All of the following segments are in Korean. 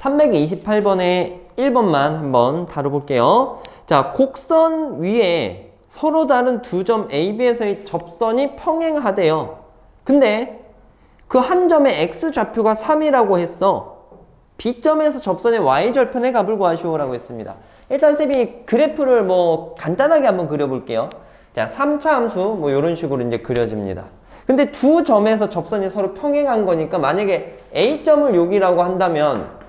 328번에 1번만 한번 다뤄볼게요. 자, 곡선 위에 서로 다른 두 점 A, B에서의 접선이 평행하대요. 근데 그 한 점의 X 좌표가 3이라고 했어. B점에서 접선의 Y절편의 값을 구하시오라고 했습니다. 일단 쌤이 그래프를 뭐 간단하게 한번 그려볼게요. 자, 3차 함수 뭐 이런 식으로 이제 그려집니다. 근데 두 점에서 접선이 서로 평행한 거니까 만약에 A점을 여기라고 한다면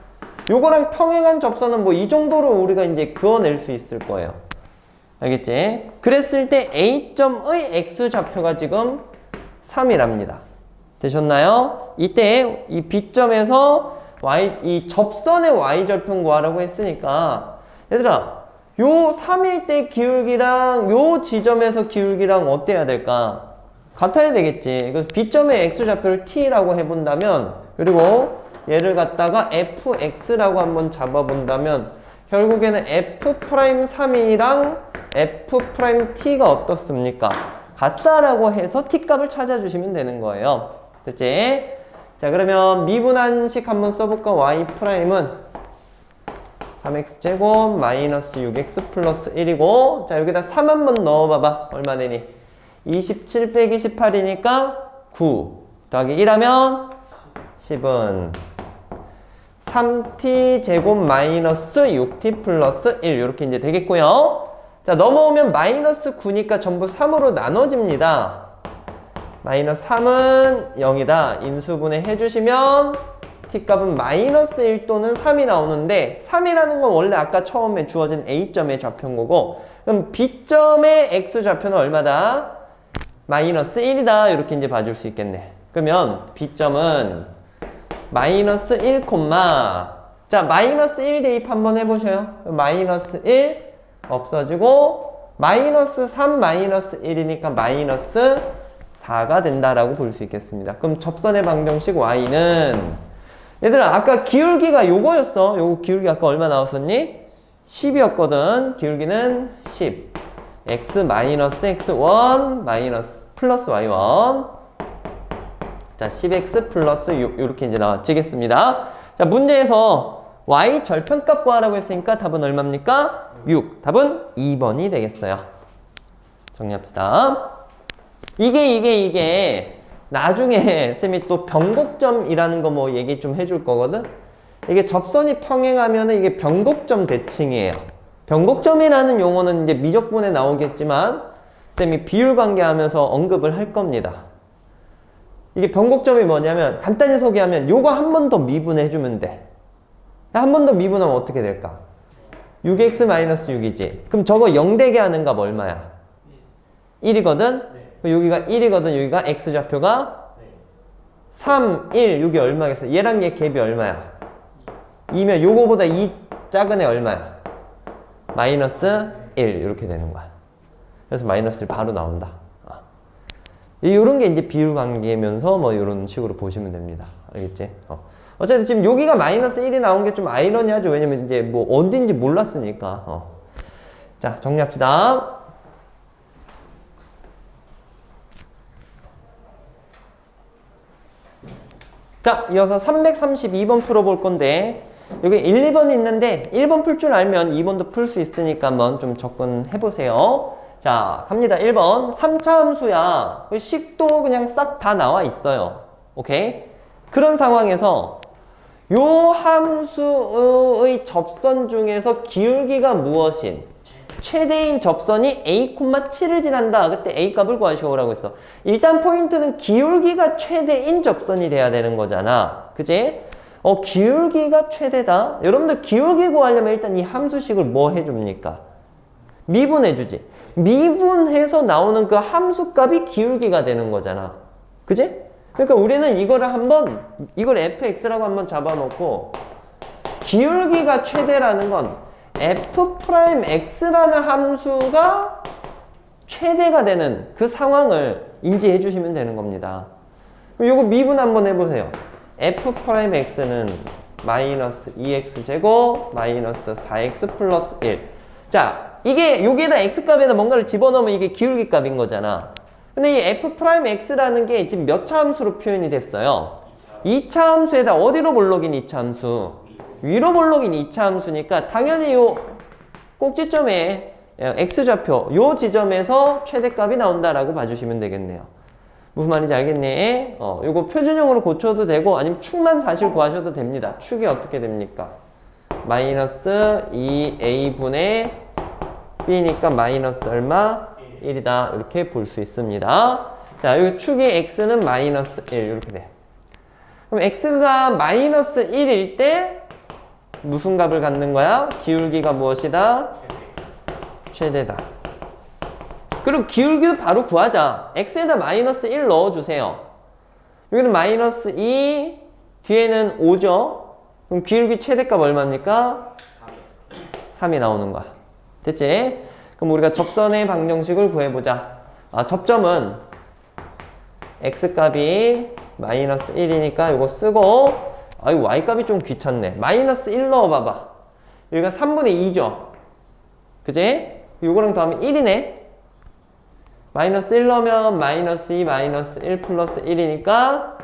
요거랑 평행한 접선은 뭐 이 정도로 우리가 이제 그어낼 수 있을 거예요. 알겠지? 그랬을 때 A점의 X 좌표가 지금 3이랍니다. 되셨나요? 이때 이 B점에서 Y, 이 접선의 Y절편 구하라고 했으니까 얘들아 요 3일 때 기울기랑 요 지점에서 기울기랑 어때야 될까? 같아야 되겠지. 그래서 B점의 X좌표를 T라고 해본다면 그리고 얘를 갖다가 fx라고 한번 잡아본다면 결국에는 f'3이랑 f''t가 어떻습니까? 같다라고 해서 t값을 찾아주시면 되는 거예요. 됐지? 자 그러면 미분한식 한번 써볼까? y'은 3x제곱 마이너스 6x 플러스 1이고 자 여기다 3 한번 넣어봐봐 얼마 되니? 27 빼기 18이니까 9 더하기 1하면 10은 3t 제곱 마이너스 6t 플러스 1 이렇게 이제 되겠고요. 자 넘어오면 마이너스 9니까 전부 3으로 나눠집니다. 마이너스 3은 0이다. 인수분해 해주시면 t값은 마이너스 1 또는 3이 나오는데 3이라는 건 원래 아까 처음에 주어진 a점의 좌표인 거고 그럼 b점의 x좌표는 얼마다? 마이너스 1이다. 이렇게 이제 봐줄 수 있겠네. 그러면 b점은 마이너스 1, 자 마이너스 1 대입 한번 해보셔요. 마이너스 1 없어지고 마이너스 3 마이너스 1이니까 마이너스 4가 된다라고 볼 수 있겠습니다. 그럼 접선의 방정식 y는 얘들아 아까 기울기가 요거였어. 요거 기울기 아까 얼마 나왔었니? 10이었거든. 기울기는 10. x 마이너스 x1 마이너스 플러스 y1 자 10x 플러스 6 이렇게 이제 나와지겠습니다. 자 문제에서 y 절편값 구하라고 했으니까 답은 얼마입니까? 6. 답은 2번이 되겠어요. 정리합시다. 이게 이게 이게 나중에 쌤이 또 변곡점이라는 거 뭐 얘기 좀 해줄 거거든. 이게 접선이 평행하면은 이게 변곡점 대칭이에요. 변곡점이라는 용어는 이제 미적분에 나오겠지만 쌤이 비율 관계하면서 언급을 할 겁니다. 이게 변곡점이 뭐냐면 간단히 소개하면 요거 한 번 더 미분해 주면 돼. 한 번 더 미분하면 어떻게 될까? 6x-6이지. 그럼 저거 0 되게 하는 값 얼마야? 1이거든? 네. 여기가 1이거든. 여기가 x좌표가 네. 3, 1. 여기 얼마겠어? 얘랑 얘 갭이 얼마야? 2 면 요거보다 2 작은 애 얼마야? 마이너스 1 이렇게 되는 거야. 그래서 마이너스 1 바로 나온다. 이런 게 이제 비율 관계면서 뭐 이런 식으로 보시면 됩니다. 알겠지? 어. 어쨌든 지금 여기가 마이너스 1이 나온 게 좀 아이러니하죠. 왜냐면 이제 뭐 어딘지 몰랐으니까. 어. 자, 정리합시다. 자, 이어서 332번 풀어볼 건데, 여기 1, 2번이 있는데, 1번 풀 줄 알면 2번도 풀 수 있으니까 한번 좀 접근해보세요. 자, 갑니다. 1번. 3차 함수야. 그 식도 그냥 싹 다 나와 있어요. 오케이? 그런 상황에서 요 함수의 접선 중에서 기울기가 무엇인? 최대인 접선이 a, 7을 지난다. 그때 a 값을 구하시오라고 했어. 일단 포인트는 기울기가 최대인 접선이 돼야 되는 거잖아. 그지? 어, 기울기가 최대다. 여러분들 기울기 구하려면 일단 이 함수식을 뭐 해줍니까? 미분해주지. 미분해서 나오는 그 함수값이 기울기가 되는 거잖아. 그지? 그러니까 우리는 이거를 한번 이걸 fx라고 한번 잡아놓고 기울기가 최대라는 건 f'x라는 함수가 최대가 되는 그 상황을 인지해 주시면 되는 겁니다. 이거 미분 한번 해보세요. f'x는 마이너스 2x 제곱 마이너스 4x 플러스 1. 자, 이게 여기에다 x값에다 뭔가를 집어넣으면 이게 기울기 값인 거잖아. 근데 이 f'x라는 게 지금 몇 차 함수로 표현이 됐어요? 2차 함수에다 어디로 몰록인 2차 함수? 위로 볼록인 2차 함수니까 당연히 요 꼭지점에 x좌표 요 지점에서 최대값이 나온다라고 봐주시면 되겠네요. 무슨 말인지 알겠니? 어, 요거 표준형으로 고쳐도 되고 아니면 축만 사실 구하셔도 됩니다. 축이 어떻게 됩니까? 마이너스 2a분의 b니까 마이너스 얼마? 1이다. 이렇게 볼 수 있습니다. 자, 여기 축이 x는 마이너스 1 이렇게 돼요. 그럼 x가 마이너스 1일 때 무슨 값을 갖는 거야? 기울기가 무엇이다? 최대다. 그리고 기울기도 바로 구하자. x에다 마이너스 1 넣어주세요. 여기는 마이너스 2, 뒤에는 5죠? 그럼 기울기 최대값 얼마입니까? 3이 나오는 거야. 됐지? 그럼 우리가 접선의 방정식을 구해보자. 아, 접점은 x값이 마이너스 1이니까 이거 쓰고 아이 y값이 좀 귀찮네. 마이너스 1 넣어봐봐. 여기가 3분의 2죠? 그지? 요거랑 더하면 1이네? 마이너스 1 넣으면 마이너스 2 마이너스 1 플러스 1이니까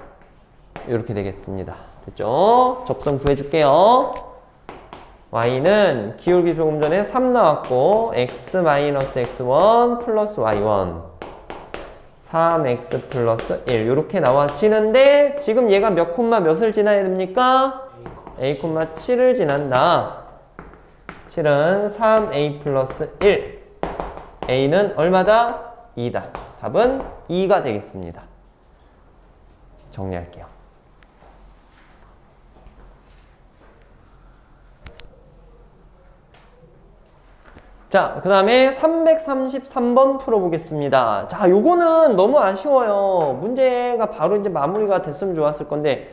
이렇게 되겠습니다. 됐죠? 접선 구해줄게요. Y는 기울기 조금 전에 3 나왔고 x 마이너스 x1 플러스 y1 3x 플러스 1 이렇게 나와지는데 지금 얘가 몇 콤마 몇을 지나야 됩니까? a 콤마 7을 지난다. 7은 3a 플러스 1 a는 얼마다? 2다. 답은 2가 되겠습니다. 정리할게요. 자, 그 다음에 333번 풀어보겠습니다. 자, 요거는 너무 아쉬워요. 문제가 바로 이제 마무리가 됐으면 좋았을 건데,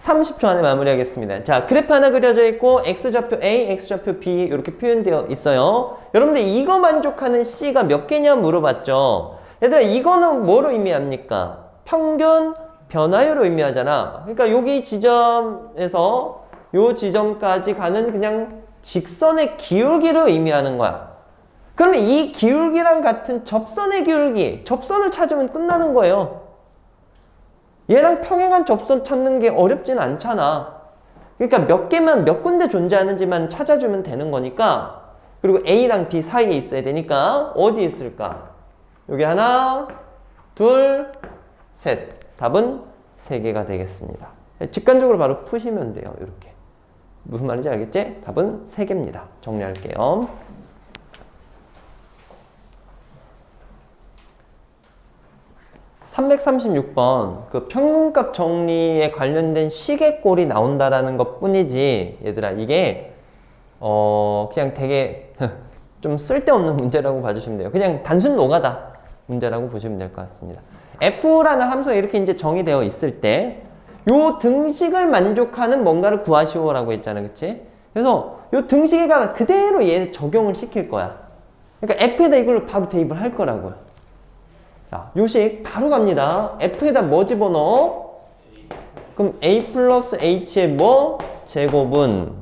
30초 안에 마무리하겠습니다. 자, 그래프 하나 그려져 있고, x좌표 A, x좌표 B, 이렇게 표현되어 있어요. 여러분들 이거 만족하는 C가 몇 개냐 물어봤죠? 얘들아, 이거는 뭐로 의미합니까? 평균 변화율로 의미하잖아. 그러니까 여기 지점에서 요 지점까지 가는 그냥 직선의 기울기를 의미하는 거야. 그러면 이 기울기랑 같은 접선의 기울기, 접선을 찾으면 끝나는 거예요. 얘랑 평행한 접선 찾는 게 어렵진 않잖아. 그러니까 몇 개만, 몇 군데 존재하는지만 찾아주면 되는 거니까. 그리고 A랑 B 사이에 있어야 되니까 어디 있을까? 여기 하나, 둘, 셋. 답은 세 개가 되겠습니다. 직관적으로 바로 푸시면 돼요. 이렇게. 무슨 말인지 알겠지? 답은 세 개입니다. 정리할게요. (336번) 그 평균값 정리에 관련된 시계꼴이 나온다라는 것 뿐이지 얘들아 이게 어 그냥 되게 좀 쓸데없는 문제라고 봐주시면 돼요 그냥 단순 노가다 문제라고 보시면 될 것 같습니다 f라는 함수가 이렇게 이제 정의되어 있을 때 요 등식을 만족하는 뭔가를 구하시오라고 했잖아, 그치? 그래서 요 등식에다가 그대로 얘 적용을 시킬 거야. 그러니까 f에다 이걸로 바로 대입을 할 거라고요. 자, 요식 바로 갑니다. f에다 뭐 집어넣어? 그럼 a 플러스 h의 뭐? 제곱은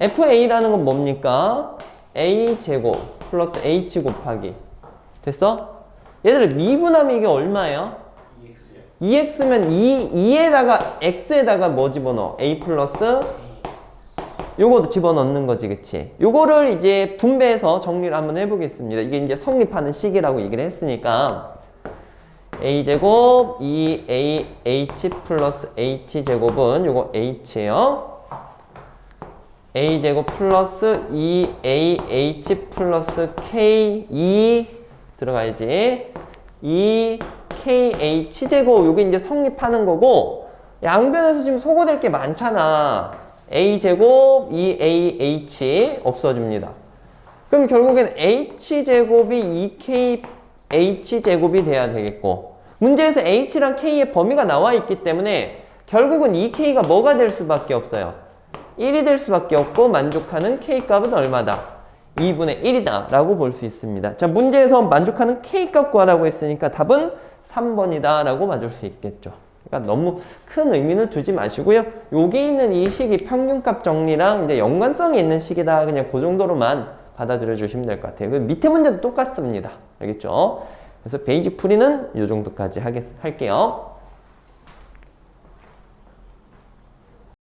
fa라는 건 뭡니까? a 제곱 플러스 h 곱하기 됐어? 얘들 미분하면 이게 얼마예요? 2x면 2, 2에다가 x에다가 뭐 집어넣어? a 플러스? 요거도 집어넣는 거지 그치? 요거를 이제 분배해서 정리를 한번 해보겠습니다. 이게 이제 성립하는 식이라고 얘기를 했으니까. A제곱 2ah 플러스 h제곱은 요거 h예요. A제곱 플러스 2ah 플러스 k2 들어가야지. 2 KH제곱 요게 이제 성립하는 거고 양변에서 지금 소거될 게 많잖아. A제곱 2AH 없어집니다. 그럼 결국엔 H제곱이 2KH제곱이 돼야 되겠고 문제에서 H랑 K의 범위가 나와 있기 때문에 결국은 2K가 뭐가 될 수밖에 없어요. 1이 될 수밖에 없고 만족하는 K값은 얼마다? 2분의 1이다 라고 볼 수 있습니다. 자 문제에서 만족하는 K값 구하라고 했으니까 답은 3번이다 라고 맞을 수 있겠죠. 그러니까 너무 큰 의미는 두지 마시고요. 여기 있는 이 식이 평균값 정리랑 이제 연관성이 있는 식이다. 그냥 그 정도로만 받아들여 주시면 될 것 같아요. 그 밑에 문제도 똑같습니다. 알겠죠? 그래서 베이직 풀이는 이 정도까지 하겠, 할게요.